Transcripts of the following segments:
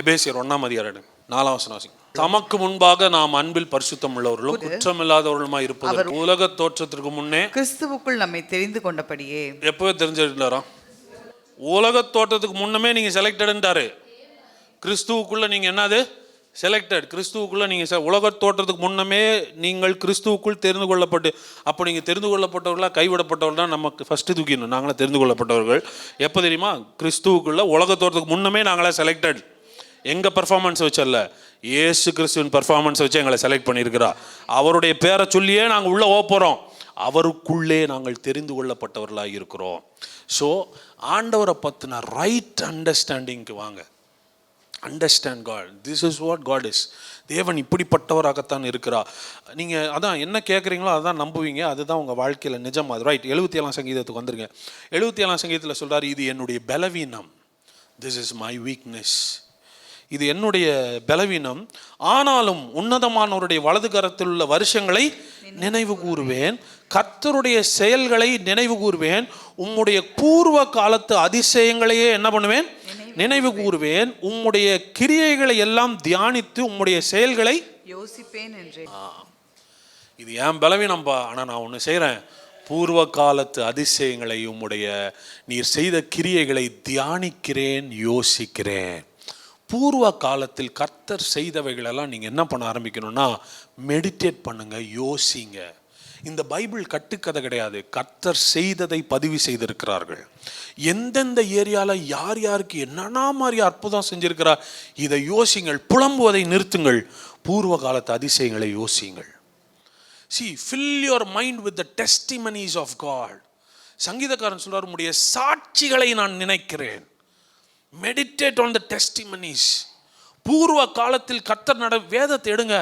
எபேசியர் ஒன்னாம் அதிகாரம் நாலாம் வசனம். தமக்கு முன்பாக நாம் அன்பில் பரிசுத்தம் உள்ளவர்களும் குற்றமில்லாதவர்களுமாய் இருப்பது உலக தோற்றத்திற்கு முன்னே கிறிஸ்துவுக்குள் நம்மை தெரிந்து கொண்டபடியே. எப்பவே தெரிஞ்சிருந்தாராம் உலக தோற்றத்துக்கு முன்னமே நீங்க செலக்டடுன்றாரு கிறிஸ்துவுக்குள்ள நீங்க என்னது? செலக்டட் கிறிஸ்துவுக்குள்ள நீங்க உலக தோற்றத்துக்கு முன்னமே நீங்கள் கிறிஸ்துவுக்குள் தெரிந்து கொள்ளப்பட்டு அப்போ நீங்க தெரிந்து கொள்ளப்பட்டவர்களா கைவிடப்பட்டவர்கள் தான் நமக்கு ஃபர்ஸ்ட் தூக்கிடணும். நாங்களே தெரிந்து கொள்ளப்பட்டவர்கள். எப்போ தெரியுமா? கிறிஸ்துவுக்குள்ள உலக தோற்றத்துக்கு முன்னமே நாங்களே செலக்டட் எங்கள் பெர்ஃபார்மன்ஸ் வச்சல்ல? இயேசு கிறிஸ்துவின் பர்ஃபார்மன்ஸ் வச்சு எங்களை செலக்ட் பண்ணியிருக்கிறா அவருடைய பேரை சொல்லியே நாங்கள் உள்ளே போக போகிறோம் அவருக்குள்ளே நாங்கள் தெரிந்து கொள்ளப்பட்டவர்களாக இருக்கிறோம். ஸோ ஆண்டவரை பற்றின ரைட் அண்டர்ஸ்டாண்டிங்க்கு வாங்க. Understand God this is what God is தேவன் இப்படிப்பட்டவராகத்தான் இருக்கிறா நீங்கள் அதான் என்ன கேட்குறீங்களோ அதான் நம்புவீங்க. அதுதான் உங்கள் வாழ்க்கையில் நிஜம். அது ரைட் எழுபத்தி ஏழாம் சங்கீதத்துக்கு வந்துருங்க எழுபத்தி ஏழாம் சங்கீதத்தில் சொல்கிறார் இது என்னுடைய பலவீனம். திஸ் இஸ் மை வீக்னஸ் இது என்னுடைய பலவீனம். ஆனாலும் உன்னதமானவருடைய வலது கரத்தில் உள்ள வருஷங்களை நினைவு கூறுவேன். கர்த்தருடைய செயல்களை நினைவு கூறுவேன். உம்முடைய பூர்வ காலத்து அதிசயங்களையே என்ன பண்ணுவேன்? நினைவு கூறுவேன். உம்முடைய கிரியைகளை எல்லாம் தியானித்து உம்முடைய செயல்களை யோசிப்பேன் என்றே இது ஏன் பலவீனம்பா? ஆனால் நான் ஒன்று செய்கிறேன் பூர்வ காலத்து அதிசயங்களை உம்முடைய நீர் செய்த கிரியைகளை தியானிக்கிறேன் யோசிக்கிறேன். பூர்வ காலத்தில் கர்த்தர் செய்தவைகளெல்லாம் நீங்கள் என்ன பண்ண ஆரம்பிக்கணும்னா மெடிடேட் பண்ணுங்கள் யோசிங்க. இந்த பைபிள் கட்டுக்கதை கிடையாது. கர்த்தர் செய்ததை பதிவு செய்திருக்கிறார்கள். எந்தெந்த ஏரியாவில் யார் யாருக்கு என்னென்ன மாதிரி அற்புதம் செஞ்சிருக்கிறார் இதை யோசிங்கள். புலம்புவதை நிறுத்துங்கள். பூர்வ காலத்து அதிசயங்களை யோசியுங்கள் see fill your mind with the testimonies of God சங்கீதக்காரன் சொல்றார் உடைய சாட்சிகளை நான் நினைக்கிறேன். மெடிடேட் ஆன் த டெஸ்டிமனிஸ் பூர்வ காலத்தில் கத்தர் நட வேதத்தை எடுங்க.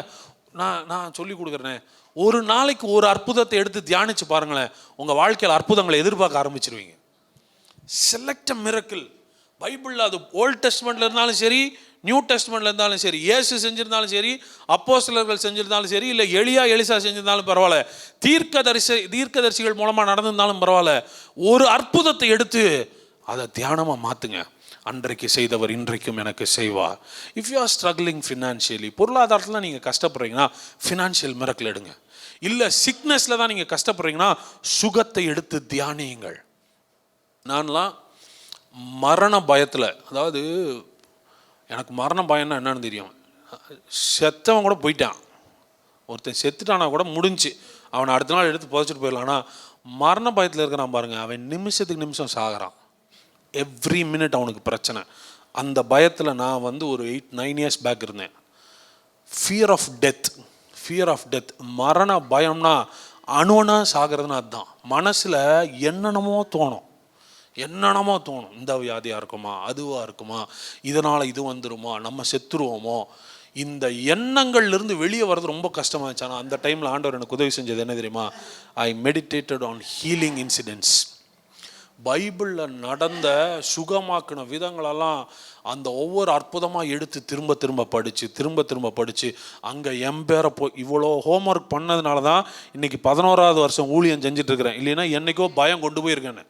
நான் நான் சொல்லி கொடுக்குறேன். ஒரு நாளைக்கு ஒரு அற்புதத்தை எடுத்து தியானிச்சு பாருங்களேன். உங்கள் வாழ்க்கையில் அற்புதங்களை எதிர்பார்க்க ஆரம்பிச்சிருவீங்க. செலக்ட் மிரக்கிள் பைபிளில் அது ஓல்ட் டெஸ்ட்மெண்ட்ல இருந்தாலும் சரி நியூ டெஸ்ட்மெண்ட்ல இருந்தாலும் சரி இயேசு செஞ்சிருந்தாலும் சரி அப்போஸ்தலர்கள் செஞ்சிருந்தாலும் சரி இல்லை எளியா எலிசா செஞ்சிருந்தாலும் பரவாயில்ல. தீர்க்கதரிசி தீர்க்கதரிசிகள் மூலமாக நடந்திருந்தாலும் பரவாயில்ல. ஒரு அற்புதத்தை எடுத்து அதை தியானமாக மாற்றுங்க அன்றைக்கு செய்தவர் இன்றைக்கும் எனக்கு செய்வார். If you are struggling financially பொருளாதாரத்தில் நீங்கள் கஷ்டப்படுறீங்கன்னா ஃபினான்ஷியல் மிரக்கில் எடுங்க. இல்லை சிக்னஸில் தான் நீங்கள் கஷ்டப்படுறீங்கன்னா சுகத்தை எடுத்து தியானியுங்கள். நான்லாம் மரண பயத்தில் அதாவது எனக்கு மரண பயம்னா என்னன்னு தெரியும். செத்தவன் கூட போயிட்டான். ஒருத்தன் செத்துட்டானா கூட முடிஞ்சு. அவனை அடுத்த நாள் எடுத்து புதைச்சிட்டு போயிடலாம் ஆனால் மரண பயத்தில் இருக்கிறான் பாருங்கள் அவன் நிமிஷத்துக்கு நிமிஷம் சாகிறான். எவ்ரி மினிட் அவனுக்கு பிரச்சனை. அந்த பயத்தில் நான் வந்து ஒரு எயிட் நைன் இயர்ஸ் பேக் இருந்தேன். Fear of death fear of death மரண பயம்னா அணுவனா சாகிறதுனா அதுதான். மனசில் என்னென்னமோ தோணும். என்னென்னமோ தோணும். இந்த வியாதியாக இருக்குமா அதுவாக இருக்குமா இதனால் இது வந்துருமா நம்ம செத்துருவோமோ. இந்த எண்ணங்கள்லேருந்து வெளியே வர்றது ரொம்ப கஷ்டமாக இருந்துச்சு ஆனால் அந்த டைமில் ஆண்டவர் எனக்கு உதவி செஞ்சது என்ன தெரியுமா? I meditated on healing incidents பைபிளில் நடந்த சுகமாக்கின விதங்களெல்லாம் அந்த ஒவ்வொரு அற்புதமாக எடுத்து திரும்ப திரும்ப படித்து திரும்ப திரும்ப படித்து அங்கே எம்பேரை போ இவ்வளோ ஹோம்ஒர்க் பண்ணதுனால தான் இன்றைக்கி பதினோராவது வருஷம் ஊழியம் செஞ்சிட்ருக்கிறேன். இல்லைன்னா என்னைக்கோ பயம் கொண்டு போயிருக்கேன்னு.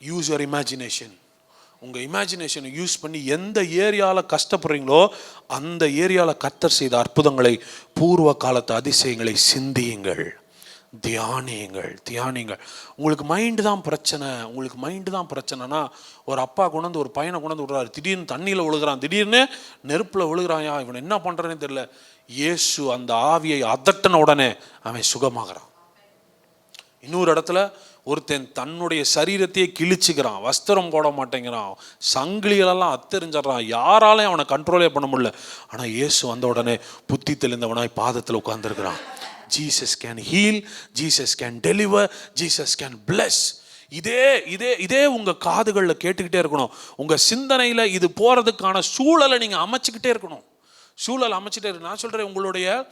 யூஸ் யுவர் இமேஜினேஷன் உங்கள் இமேஜினேஷனை யூஸ் பண்ணி எந்த ஏரியாவில் கஷ்டப்படுறீங்களோ அந்த ஏரியாவில் கத்தர் செய்த அற்புதங்களை பூர்வ காலத்து அதிசயங்களை சிந்தியுங்கள். தியானியுங்கள் தியானியுங்கள். உங்களுக்கு மைண்டு தான் பிரச்சனை. உங்களுக்கு மைண்டு தான் பிரச்சனைனா ஒரு அப்பா கொண்டு ஒரு பையனை கொண்டு விடுறாரு. திடீர்னு தண்ணியில் விழுகிறான். திடீர்னு நெருப்பில் விழுகிறாயா இவன் என்ன பண்ணுறேன்னு தெரியல. இயேசு அந்த ஆவியை அதட்டின உடனே அவன் சுகமாகறான். இன்னொரு இடத்துல ஒருத்தன் தன்னுடைய சரீரத்தையே கிழிச்சுக்கிறான். வஸ்திரம் போட மாட்டேங்கிறான். சங்கிலிகளெல்லாம் அத்தெரிஞ்சிடறான். யாராலையும் அவனை கண்ட்ரோலே பண்ண முடியல. ஆனால் இயேசு வந்த உடனே புத்தி தெளிந்தவனாய் பாதத்தில் உட்காந்துருக்கிறான் Jesus can heal Jesus can deliver Jesus can bless இதே இதே இதே உங்கள் காதுகளில் கேட்டுக்கிட்டே இருக்கணும். உங்கள் சிந்தனையில் இது போகிறதுக்கான சூழலை நீங்கள் அமைச்சிக்கிட்டே இருக்கணும். சூழல் அமைச்சிட்டே இருக்கு. நான் சொல்கிறேன் உங்களுடைய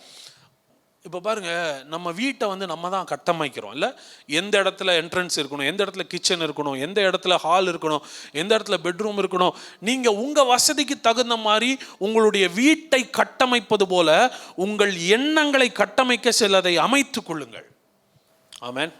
இப்போ பாருங்க நம்ம வீட்டை வந்து நம்ம தான் கட்டமைக்கிறோம். இல்லை எந்த இடத்துல என்ட்ரன்ஸ் இருக்கணும் எந்த இடத்துல கிச்சன் இருக்கணும் எந்த இடத்துல ஹால் இருக்கணும் எந்த இடத்துல பெட்ரூம் இருக்கணும் நீங்கள் உங்கள் வசதிக்கு தகுந்த மாதிரி உங்களுடைய வீட்டை கட்டமைப்பது போல உங்கள் எண்ணங்களை கட்டமைக்க சிலதை அமைத்து கொள்ளுங்கள். ஆமேன்.